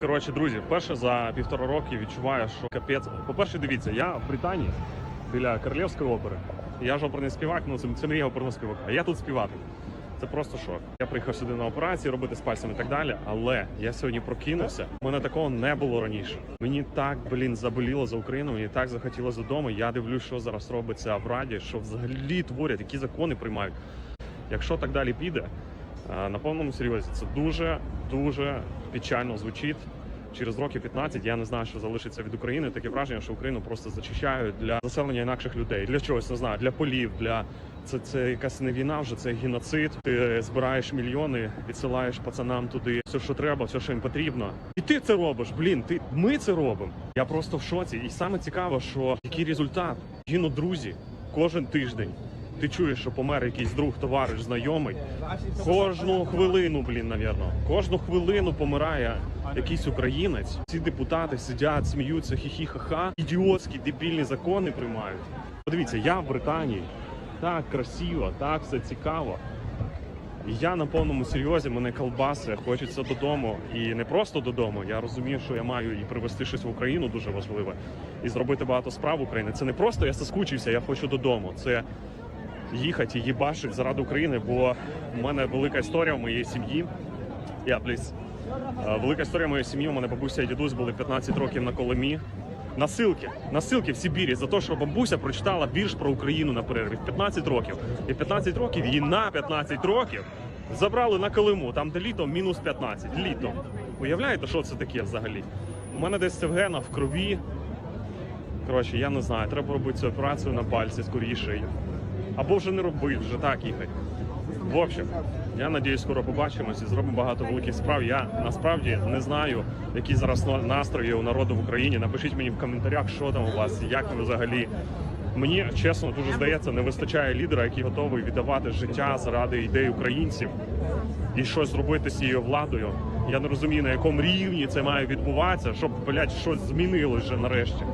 Коротше, друзі, вперше за півтора роки відчуваю, що капець. По-перше, дивіться, я в Британії біля Королівської опери. Я ж оперний співак, ну це, це мрія оперного співака. А я тут співати. Це просто шок. Я приїхав сюди на операції, робити з пальцем і так далі. Але я сьогодні прокинувся. У мене такого не було раніше. Мені так, блін, заболіло за Україну. Мені так захотілося додому. Я дивлюсь, що зараз робиться в Раді, що взагалі творять, які закони приймають. Якщо так далі піде, на повному серйозі це дуже дуже печально звучить. Через років 15 я не знаю, що залишиться від України. Таке враження, що Україну просто зачищають для заселення інакших людей. Для чогось не знаю, для полів, для це, це якась не війна, вже це геноцид. Ти збираєш мільйони, відсилаєш пацанам туди все, що треба, все, що їм потрібно. І ти це робиш. Блін, ти ми це робимо. Я просто в шоці. І саме цікаво, що який результат гинуть друзі кожен тиждень. Ти чуєш, що помер якийсь друг, товариш, знайомий. Кожну хвилину, блін, навірно. Кожну хвилину помирає якийсь українець. Ці депутати сидять, сміються, хі-хі-ха-ха. Ідіотські дебільні закони приймають. Подивіться, я в Британії. Так красиво, так все цікаво. Я на повному серйозі, мене колбаси, хочеться додому. І не просто додому. Я розумію, що я маю і привезти щось в Україну дуже важливе, і зробити багато справ в Україні. Це не просто я соскучився, я хочу додому. Це їхати і їбашити заради України, бо в мене велика історія в моїй сім'ї. Я пліс. Е, Велика історія моєї сім'ї. У мене бабуся і дідусь були 15 років на Колимі. Насилки, насилки в Сибірі за те, що бабуся прочитала вірш про Україну на перерві в 15 років. І 15 років її на 15 років забрали на Колиму, там де літом мінус 15. Літом. Уявляєте, що це таке взагалі? У мене десь це в в крові. Коротше, я не знаю, треба робити цю операцію на пальці скоріше. Або вже не робити, вже так їхати. В общем, я надіюсь, скоро побачимось і зробимо багато великих справ. Я насправді не знаю, які зараз настрої у народу в Україні. Напишіть мені в коментарях, що там у вас, як ви взагалі. Мені чесно дуже здається, не вистачає лідера, який готовий віддавати життя заради ідей українців і щось зробити з цією владою. Я не розумію, на якому рівні це має відбуватися, щоб блядь, щось змінилось вже нарешті.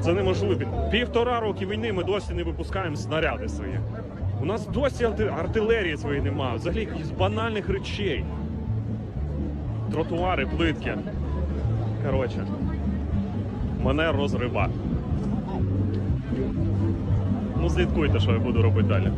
Це неможливо. Півтора роки війни ми досі не випускаємо снаряди свої. У нас досі артилерії своєї немає, взагалі якихось банальних речей. Тротуари, плитки. Коротше, мене розрива. Ну, слідкуйте, що я буду робити далі.